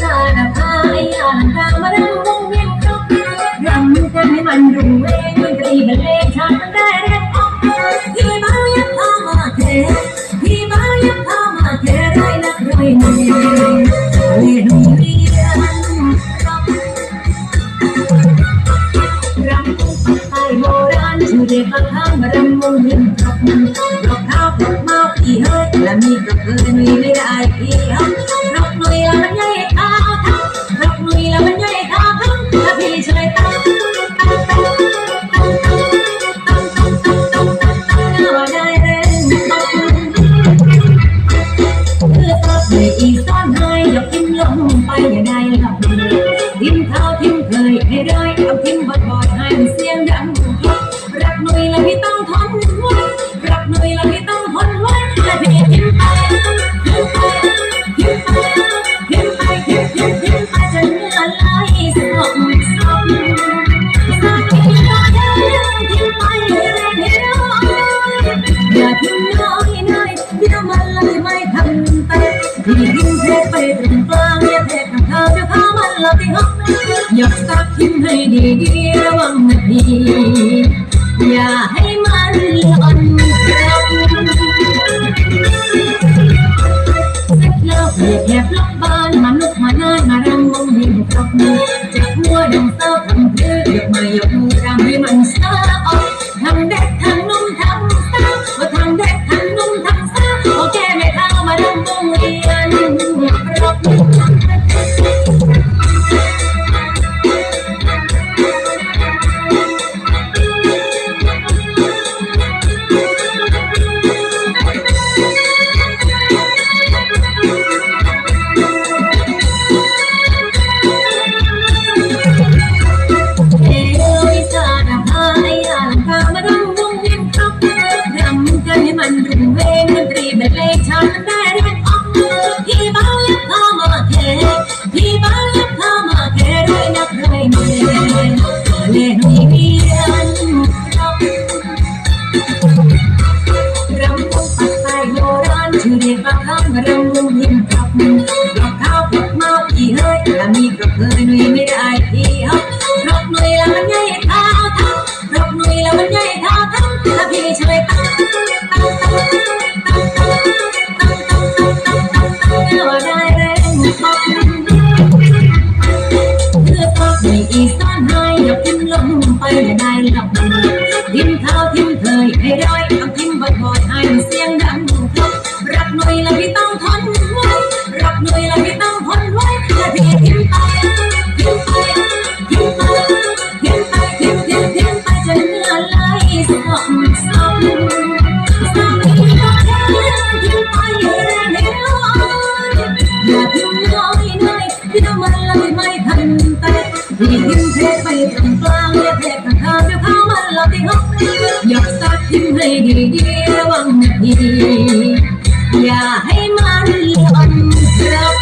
สารพายอย่างทางมารังวงเห็ยนครบรำกันให้ม่มันรุ่งเรืองดนตรีบรรเลงทางมได้เรียกออกพี่มายับเข้ามาเทพี่มายับเข้ามาเทไรนักรวยเนยเล่นเรียนรำปุ๊บไทโบราณชื่อเด็กประทังมารำวงเวียนครบรองเท้าพกเมาพี่เฮ้ยและมีกระเพื่อนไม่ได้พี่ แล้วพิมพ์บดบอดหายเสียงดังรักหนุ่ยแล้วพี่ต้องทนไว้รักหนุ่ยล้พี่ต้องทนไว้และพี่พิมพ์ไปพิมพ์ไปพิมพ์ไปพิมพ์ไปพิมพ์พิมพ์พิมไปจนเหนื่อยไหลสมสมสามีก็เดินพิมพ์ไปเรื่อยเรื่อยอย่าพิมพ์น้อยน้อยเดี๋ยวมัเลยทันแต่พี่พิมพ์เทไปตรงกางอย่าเททางเธอจะพา อยากสักพิมพ์ให้ดีๆวังไห้อย่าให้มา It's not ดีเดวังดีอย่าให้มันลำลับ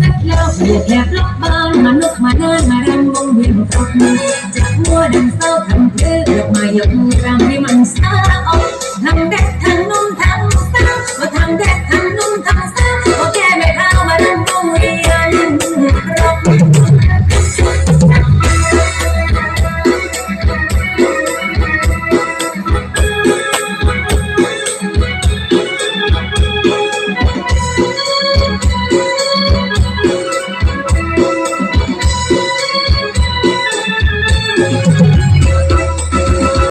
สักแล้วเสียแอบลับบ้านมานกมาเดินมารำวงเวียนกลับจากหัวดังเศร้าทำเพื่อดอกไม้ยกรำให้มันซ่า